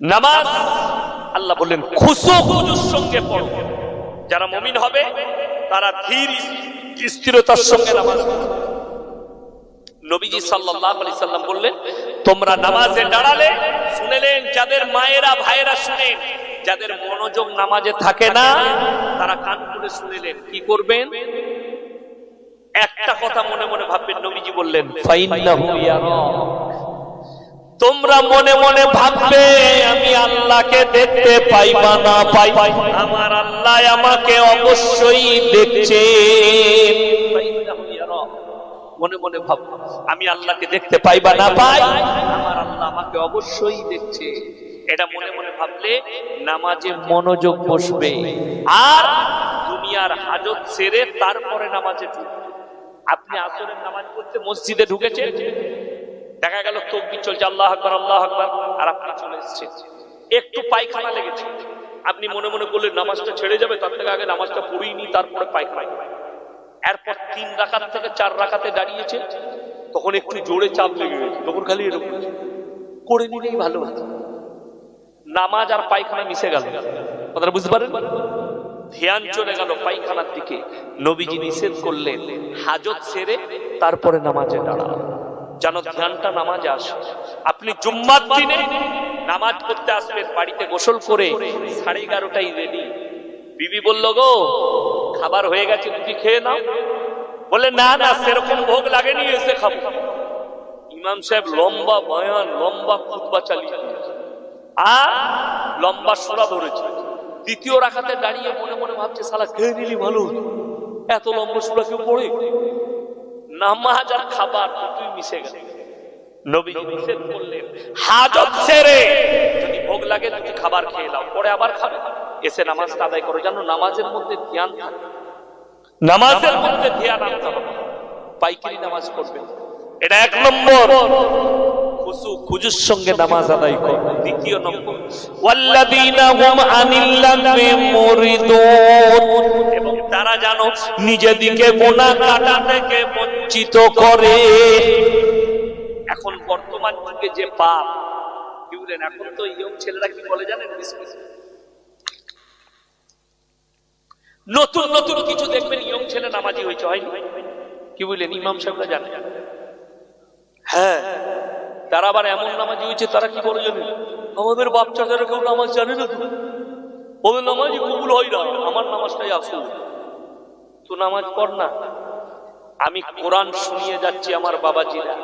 নামাজ। আল্লাহ বললেন খুশু খুজুর সঙ্গে পড়ো। যারা মমিন হবে তারা ধীর স্থিরতার সঙ্গে নামাজ নবীজি সাল্লাল্লাহু আলাইহি সাল্লাম বললেন তোমরা নামাজে দাঁড়ালে শুনেলেন যাদের মায়েরা ভাইয়েরা শুনেন যাদের মনোযোগ নামাজে থাকে না তারা কান খুলে শুনেলেন কি করবেন? একটা কথা মনে মনে ভাববেন নবীজি বললেন ফাইন্নাহু ইয়ারা তোমরা মনে মনে ভাববে, আমি আল্লাহকে দেখতে পাই বা না পাই আমার আল্লাহ আমাকে অবশ্যই দেখছে। মনে মনে ভাব, আমি আল্লাহকে দেখতে পাই বা না পাই আমার আল্লাহ আমাকে অবশ্যই দেখছে। এটা মনে মনে ভাবলে নামাজে মনোযোগ বসবে। আর দুনিয়ার হাজত সেরে তারপরে নামাজে ঢুকবে। আপনি আসরের নামাজ পড়তে মসজিদে ঢুকেছেন? দেখা গেল তকবির চলছে, আল্লাহ আকবর আল্লাহ আকবর, আর আপনি চলে এসেছেন। একটু পায়খানা লেগেছে। আপনি মনে মনে করলেন, নামাজটা ছেড়ে যাবে, তার থেকে আগে নামাজটা পড়েই নি তারপরে পায়খানা। এরপর তিন রাকাত থেকে চার রাকাতে দাঁড়িয়েছে তখন একটু জোরে চাপ লেগে গেছে, তখন খালি এরকম করে নিলেই ভালো হতো। নামাজ আর পায়খানা মিশে গেল। কথাটা বুঝতে পারেন? ধ্যান চলে গেল পায়খানার দিকে। নবীজি নিষেধ করলেন, হাজত সেরে তারপরে নামাজে দাঁড়ান যেন ধ্যানটা নামাজে আসে। আপনি জুম্মার দিনে নামাজ পড়তে আসবেন বাড়িতে গোসল করে সাড়ে এগারোটাই রেডি বিবি বলল, গো, খাবার হয়ে গেছে, তুমি খেয়ে নাও? বলে, না না, সেরকম ভোগ লাগেনি, এসে খাব। ইমাম সাহেব লম্বা বয়ান, লম্বা খুতবা চালিয়ে। আর লম্বা সোরা ধরেছে। দ্বিতীয় রাখাতে দাঁড়িয়ে মনে মনে ভাবছে সালা খেয়ে নিলি ভালো। এত লম্বা সোরা কেউ পড়ে? নামাজ আর খাবার দুটোই মিশে গেল। নবীজি নিষেধ করলেন হাজত সেরে যদি ভোগ লাগে তুমি খাবার খেয়ে নাও পরে আবার খাবে। এসে নামাজটা আদায় করো। জানো নামাজের মধ্যে ধ্যান থাকে। নামাজের মধ্যে ধ্যান আনতে হবে। পাইকারি নামাজ পড়বে এটা এক নম্বর। খুশু খুজুর সঙ্গে নামাজ আদায় কর। দ্বিতীয় নম্বর ওয়াল্লাযীনা হুম আনিল লাগবি মুরিদুন। এবং তারা জানো নিজেদিকে গোনা কাটা থেকে বঞ্চিত করে। এখন বর্তমান যুগে যে পাপ কি বলেন এখন তো ইয়ং ছেলেরা কি বলে জানেন? নতুন নতুন কিছু দেখবেন ইয়ং ছেলে নামাজি হয়েছে হয়নি? কি বললেন ইমাম সাহেবরা জানে। হ্যাঁ। তারা আবার এমন নামাজি হয়েছে, তারা কি করে জানে? আমাদের বাচ্চাদের কেউ নামাজ জানে না ওদের নামাজই কবুল হয় না, আমার নামাজটাই আসল। তো নামাজ পড় না। আমি কোরআন শুনিয়ে যাচ্ছি আমার বাবাজিরা।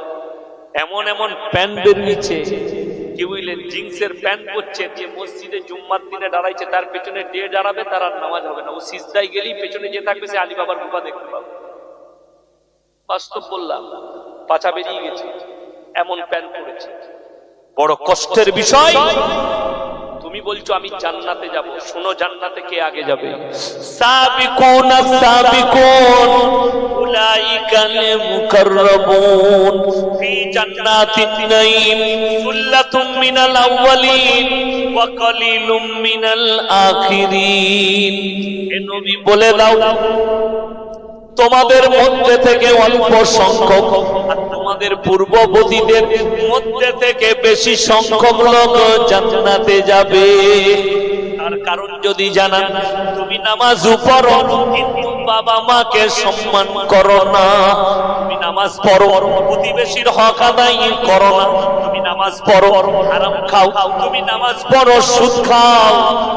এমন এমন প্যান্ট বেরিয়েছে কি বুঝলেন? জিন্সের প্যান্ট পরছে, যে মসজিদে জুম্মার দিনে দাঁড়াইছে, তার পেছনে ডে দাঁড়াবে, তার আর নামাজ হবে না। ও সিজদাই গেলেই পেছনে যে থাকবে, সে আলী বাবার রূপা দেখতে পাবে। বাস্তব বললাম পাচা বেরিয়ে গেছে। এমন প্যান্ট পরেছে বড় কষ্টের বিষয়। তুমি বলছো আমি জান্নাতে যাব। শোনো জান্নাতে কে আগে যাবে? সাবিকুন সাবিকুন। উলাইকাল মুকাররাবুন। ফি জান্নাতিন সুল্লাতুম মিনাল আউয়ালিন। ওয়া কালিলুম মিনাল আখিরিন। এ নবী বলে দাও তোমাদের মধ্যে থেকে অল্প সংখ্যক তোমাদের পূর্ববর্তীদের মধ্যে থেকে বেশি সংখ্যক লোক জান্নাতে যাবে। তার কারণ যদি জানান, তুমি নামাজ পড়ো কিন্তু বাবা মাকে সম্মান করো না। তুমি নামাজ পড়ো, প্রতিবেশীর হক আদায় করো না। তুমি নামাজ পড়ো, হারাম খাও। তুমি নামাজ পড়ো, সুদ খাও।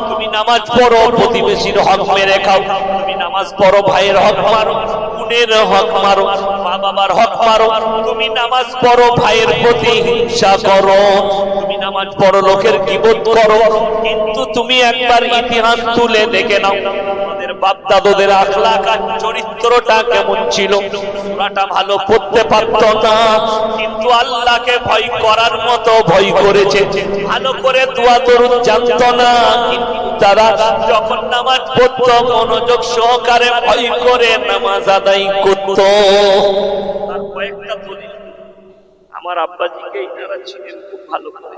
তুমি নামাজ পড়ো, প্রতিবেশীর হক মেরে খাও। তুমি নামাজ পড়ো, ভাইয়ের হক মারো, বোনের হক মারো। মা বাবার হক মারো, তুমি নামাজ পড়ো ভাইয়ের প্রতি হিংসা করো। তুমি নামাজ পড়ো, লোকের কিবোধ করো। কিন্তু তুমি একবার ইতিহাস তুলে দেখে নাও। আমাদের বাপ দাদুদের আখলাক আর চরিত্রটা কেমন ছিল? সূরাটা ভালো পড়তে পারতো না, কিন্তু আল্লাহকে ভয় করার মতো ভয় করেছে। ভালো করে দোয়া দরুদ জানতো না তারা যখন নামাজ পড়তো, মনোযোগ সহকারে ভয় করে নামাজ আদায় করত। আমার আব্বাজিকে ইনারা ছিলেন, খুব ভালো করে।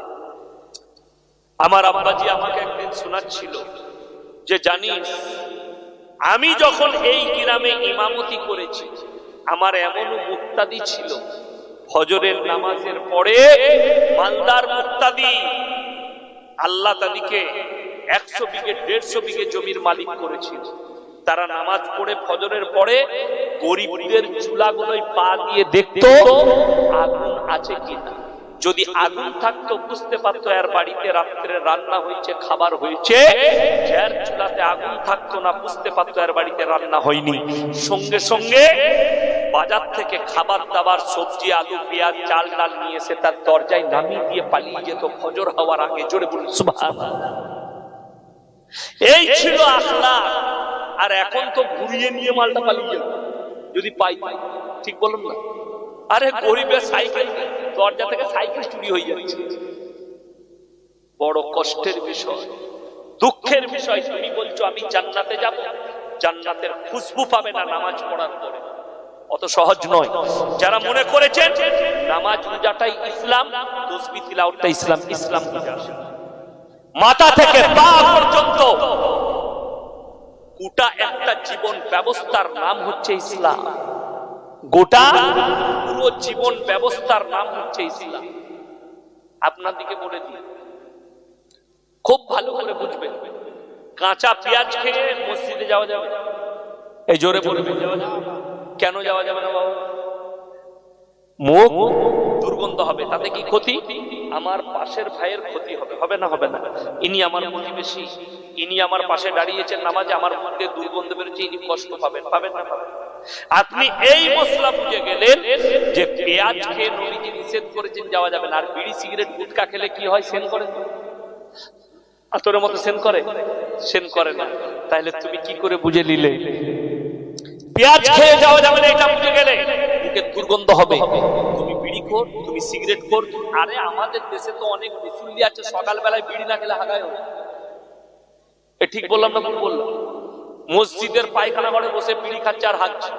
আমার আব্বাজি আমাকে একদিন শোনাচ্ছিল যে, জানিস আমি যখন এই গ্রামে ইমামতি করেছি আমার এমনও মুক্তাদি ছিল। ফজরের নামাজের পরে মালদার মুক্তাদি আল্লাহ তাদেরকে একশো বিঘে দেড়শো বিঘে জমির মালিক করেছিল। তারা নামাজ পড়ে ফজরের পরে গরিবদের চুলাগুলোই পা দিয়ে দেখতো আগুন আছে কিনা। যদি আগুন থাকতো, বুঝতে পারতো এর বাড়িতে রাত্রে রান্না হয়েছে, খাবার হয়েছে। চুলাতে আগুন থাকতো না, বুঝতে পারতো এর বাড়িতে রান্না হয়নি। সঙ্গে সঙ্গে বাজার থেকে খাবার দাবার, সবজি, আলু, পেঁয়াজ, চাল, ডাল নিয়ে এসে তার দরজায় নামিয়ে দিয়ে পালিয়ে যেত। ফজর হওয়ার আগে জোরে বলুন, সুবহানাল্লাহ। এই ছিল আখলাক। আর এখন তো ঘুরিয়ে নিয়ে মালটা পালিয়ে যাবে যদি পাই, ঠিক বলুন না। আরে গরিবের সাইকেল। দরজা থেকে সাইকেল চুরি হয়ে যাচ্ছে। বড় কষ্টের বিষয়, দুঃখের বিষয়। তুমি বলছো, আমি জান্নাতে যাব। জান্নাতের খুশবু পাবে না নামাজ পড়ার পরে। অত সহজ নয়। যারা মনে করেছেন, নামাজ রোজাটাই ইসলাম, তসবি তিলাওয়াতটা ইসলাম ইসলাম। মাথা থেকে পা পর্যন্ত গোটা একটা জীবন ব্যবস্থার নাম হচ্ছে ইসলাম। গোটা পুরো জীবন ব্যবস্থার নাম হচ্ছে ইসলাম। আপনার দিকে বলে দিই। খুব ভালো করে বুঝবেন। কাঁচা পেঁয়াজ খেয়ে মসজিদে যাওয়া যাবে এই জোরে যাবে কেন যাওয়া যাবে না বাবা? মুখ দুর্গন্ধ হবে তাতে কি ক্ষতি? আমার পাশের ভাইয়ের ক্ষতি হবে হবে না হবে না। ইনি আমার প্রতিবেশী। ইনি আমার পাশে দাঁড়িয়েছেন নামাজে আমার মধ্যে দুর্গন্ধ বেরোচ্ছে ইনি কষ্ট পাবেন পাবেন না পাবেন না? আপনি এই মশলা বুঝে গেলেন যে পেঁয়াজ খেয়ে নবীজি নিষেধ করেছেন, যাওয়া যাবে না। আর বিড়ি, সিগারেট, গুটকা খেলে কি হয়? সেন করেন আতরের মতো সেন করে? সেন করে না। তাহলে তুমি কি করে বুঝে নিলে? পেঁয়াজ খেয়ে যাওয়া যাবে না, এটা বুঝে গেলে। মুখে দুর্গন্ধ হবে। তুমি বিড়ি খোর, তুমি সিগারেট খোর। আরে, আমাদের দেশে তো অনেক মুসল্লি আছে, সকালবেলায় বিড়ি না খেলে হাগায় হবে। এ ঠিক বললাম না বললাম? মসজিদের পায়খানা ঘরে বসে বিড়ি খাচ্ছে আর হাঁকছে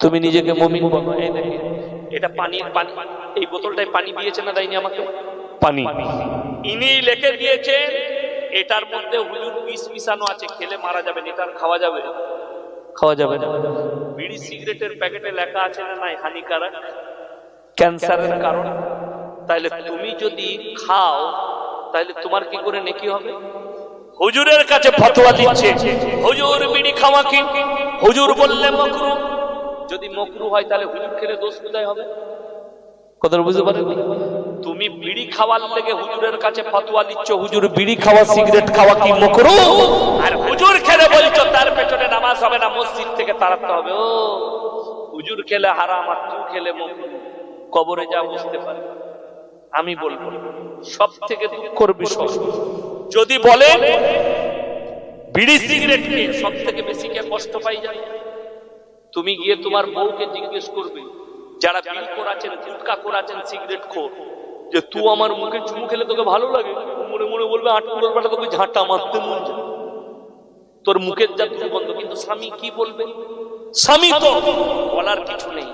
তুমি নিজেকে মমিন বলো এই দেখে এটা পানি পানি এই বোতলটায় পানি দিয়েছে না দেয়নি আমাকে? পানি। ইনি লেখে দিয়েছেন এটার মধ্যে হুজুর বিষ মিশানো আছে খেলে মারা যাবেন এটার খাওয়া যাবে। খাওয়া যাবে না। বিড়ি সিগারেটের প্যাকেটে লেখা আছে না নাই হানিকারক? ক্যান্সারের কারণ? তাহলে তুমি যদি খাও তাহলে তোমার কি করে নেকি হবে? হুজুরের কাছে ফতোয়া দিচ্ছে। হুজুর বিড়ি খাওয়া কি? হুজুর বললে মকরু। যদি মকরু হয় তাহলে হুজুর খেলে দোষ কোথায় হবে? কথা বুঝতে পারেন তুমি বিড়ি খাওয়ার লেগে হুজুরের কাছে ফতোয়া দিচ্ছ, হুজুর বিড়ি খাওয়া, সিগারেট খাওয়া কি মকরু? আর হুজুর খেলে বলছো, তার পেছনে নামাজ হবে না, মসজিদ থেকে তাড়াতে হবে। ও, হুজুর খেলে হারাম আর তুই খেলে মকরু। কবরে যা বুঝতে পারে। আমি বলব সব থেকে দুঃখর বিষয় যদি বলে, বিড়ি সিগারেট খেয়ে সব থেকে বেশি কে কষ্ট পাই যায় তুমি গিয়ে তোমার বউকে জিজ্ঞেস করবে, যারা বিল করাছেন গুটকা করাছেন সিগারেট খোর, যে তুই আমার মুখে চুমু খেলে তোকে ভালো লাগে? মনে মনে বলবে আটকুলোর বেলা তোকে ঝাঁটা মারতে মন যায়। তোর মুখের যা দুর্গন্ধ কিন্তু স্বামী কি বলবে? স্বামী তো বলার কিছু নেই।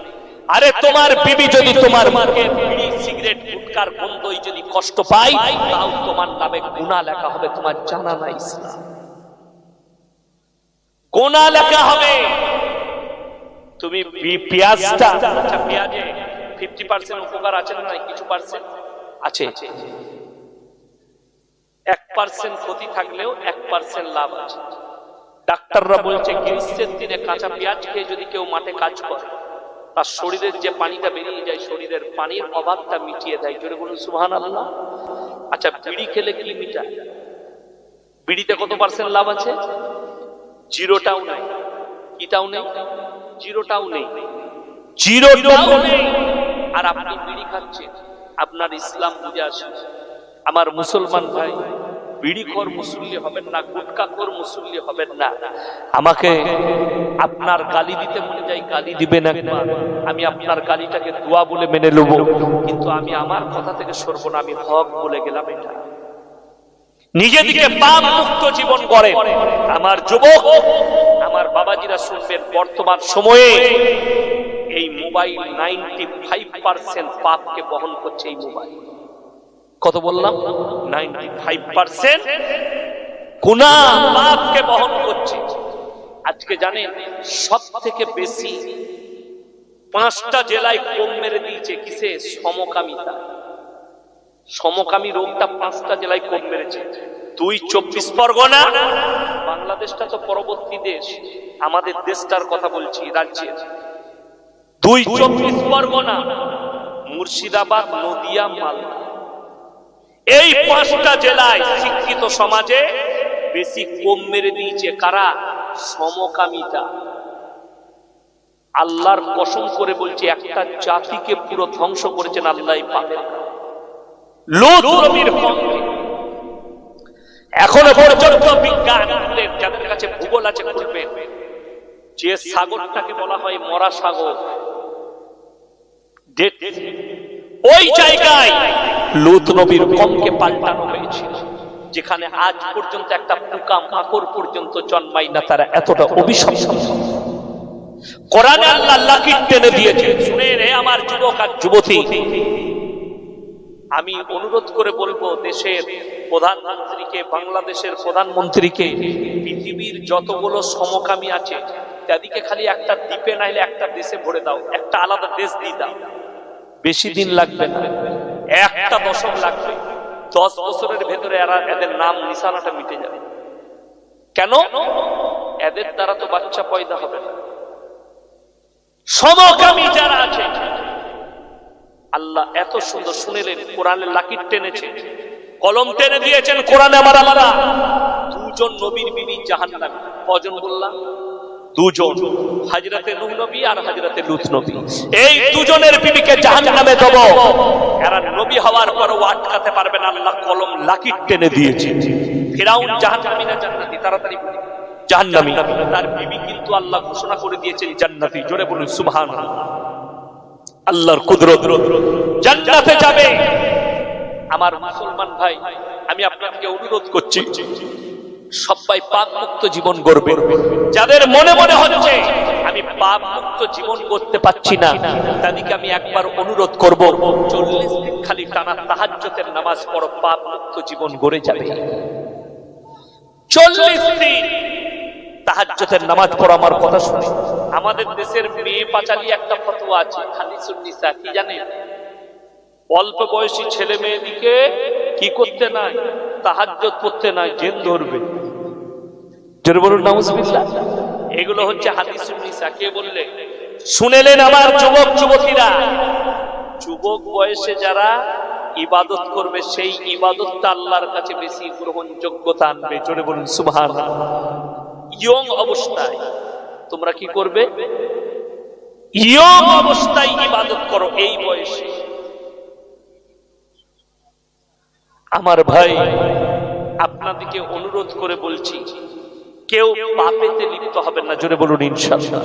আরে তোমার বিবি যদি তোমার মুখে বিড়ি সিগারেট গুটকার গন্ধই যদি কষ্ট পায় তাও তোমার নামে গুনাহ লেখা হবে তোমার জানা নাই ইসলাম। গুনাহ লেখা হবে। তুমি পেঁয়াজটা আচ্ছা পেঁয়াজে ফিফটি পার্সেন্ট উপকার আছে না কিছু পার্সেন্ট আছে। এক পার্সেন্ট ক্ষতি থাকলেও এক পার্সেন্ট লাভ আছে। ডাক্তাররা বলছে গ্রীষ্মের দিনে কাঁচা পেঁয়াজ খেয়ে যদি কেউ মাঠে কাজ করে তার শরীরের যে পানিটা বেরিয়ে যায় শরীরের পানির অভাবটা মিটিয়ে দেয়। জোরে বলুন সুহান আল্লাহ আচ্ছা বিড়ি খেলে কি মিটায়? বিড়িতে কত পার্সেন্ট লাভ আছে? জিরোটাও নাই। কিটাও নেই? জিরোটাও নেই। জিরোটাও নেই। আর আপনি বিড়ি খাচ্ছেন। আপনার ইসলাম বুঝে আসে আমার মুসলমান ভাই বিড়িখোর মুসল্লি হবেন না, গুটকাখোর মুসল্লি হবেন না। আমাকে আপনার গালি দিতে মনে যাই গালি দিবেন একবার আমি আপনার গালিটাকে দোয়া বলে মেনে নেব, কিন্তু আমি আমার কথা থেকে সরব না, আমি হক বলে গেলাম এটা। নিজেদিকে পাপ মুক্ত জীবন করে আমার যুবক, আমার বাবাজিরা শুনবেন, বর্তমান সময়ে এই মোবাইল নাইনটি ফাইভ পার্সেন্ট পাপকে বহন করছে এই মোবাইল। কত বললাম? নাইনটি ফাইভ পার্সেন্ট গুণা পাপকে বহন করছে। আজকে জানেন সব থেকে বেশি পাঁচটা জেলায় কম মেরে দিয়েছে? কিসে? সমকামিতা সমকামী রোগটা পাঁচটা জেলায় কম মেরেছে? দুই চব্বিশ পরগনা। বাংলাদেশটা তো পরবর্তী দেশ। আমাদের দেশটার কথা বলছি রাজ্যের দুই চব্বিশ পরগনা। মুর্শিদাবাদ নদিয়া মালদা। এই পাঁচটা জেলায় শিক্ষিত সমাজে বেশি কম মেরে দিয়েছে কারা? সমকামিতা। আল্লাহর কসম করে বলছে, একটা জাতিকে পুরো ধ্বংস করেছেন আল্লাহ এখনও পর্যন্ত বিজ্ঞানীদের যাদের কাছে ভূগোল আছে খুলবেন যে সাগরটাকে বলা হয় মরা সাগর ওই জায়গায় লুত নবীর কমকে পাল্টানো হয়েছিল, যেখানে আজ পর্যন্ত একটা পোকা মাকড় পর্যন্ত জন্মায় না, তারা এতটা অভিশপ্ত। কোরআনে আল্লাহ লাকির টেনে দিয়েছে, শুনে রে আমার যুবক আর যুবতী, আমি অনুরোধ করে বলব দেশের প্রধানমন্ত্রীকে, বাংলাদেশের প্রধানমন্ত্রীকে, পৃথিবীর যতগুলো সমকামী আছে, তাদেরকে খালি একটা দ্বীপে নাইলে একটা দেশে ভরে দাও, একটা আলাদা দেশ দিয়ে দাও। বেশি দিন লাগবে না। একটা দশক লাগবে। দশ বছরের ভেতরে এদের নাম, নিশানাটা মিটে যাবে। কেন? এদের দ্বারা তো বাচ্চা পয়দা হবে না। সমকামী যারা আছে, আল্লাহ এত সুন্দর শুনেলেন, কোরআনের লাকির টেনেছে। কলম টেনে দিয়েছেন, কোরআনে আমার আল্লাহ দুজন নবীর বিবি জাহান্নামী। কজন বললাম? দুজন হাজরাতে নূহ নবী আর হাজরাতে লুত নবী। এই দুজনের বিবিকে জাহান্নামে দেব। এরা নবী হওয়ার পরও আটকাতে পারবে না আল্লাহ কলম লাকির টেনে দিয়েছে। ফিরাউন জাহান্নামী না জান্নাতি? তাড়াতাড়ি জাহান্নামী তার বিবি কিন্তু আল্লাহ ঘোষণা করে দিয়েছেন জান্নাতি। জোরে বলুন সুবহানাল্লাহ। আল্লাহর কুদরত। জান্নাতে যাবে। আমার মুসলমান ভাই আমি আপনাকে অনুরোধ করছি সবাই পাপ মুক্ত জীবন গড়বে। যাদের মনে মনে হচ্ছে আমি পাপ মুক্ত জীবন করতে পাচ্ছি না, তাদেরকে আমি একবার অনুরোধ করব, চল্লিশ দিন খালি টানা তাহাজ্জতের নামাজ পড়ো পাপ মুক্ত জীবন গড়ে যাবে। চল্লিশ দিন তাহাজ্জতের নামাজ পড়ো, আমার কথা শুনে। আমাদের দেশের মেয়ে পাচালি একটা ফতোয়া আছে হাদিসুন নিসা কি জানেন অল্প বয়সী ছেলে মেয়েদিকে কি করতে নাই? তাহাজ্জত পড়তে নাই জেন ধরবে। জোরে বলুন এগুলো হচ্ছে কে বললে? শুনেলেন আমার যুবক, যুবতীরা। যুবক বয়সে যারা ইবাদত করবে, সেই ইবাদতটা আল্লাহর কাছে বেশি গ্রহণযোগ্যতা আনবে। জোরে বলুন ইয়ং অবস্থায় তোমরা কি করবে? ইয়ং অবস্থায় ইবাদত করো এই বয়সে। আমার ভাই, আপনাদেরকে অনুরোধ করে বলছি কেউ পাপেতে লিপ্ত হবেন না। জোরে বলুন ইনশাআল্লাহ।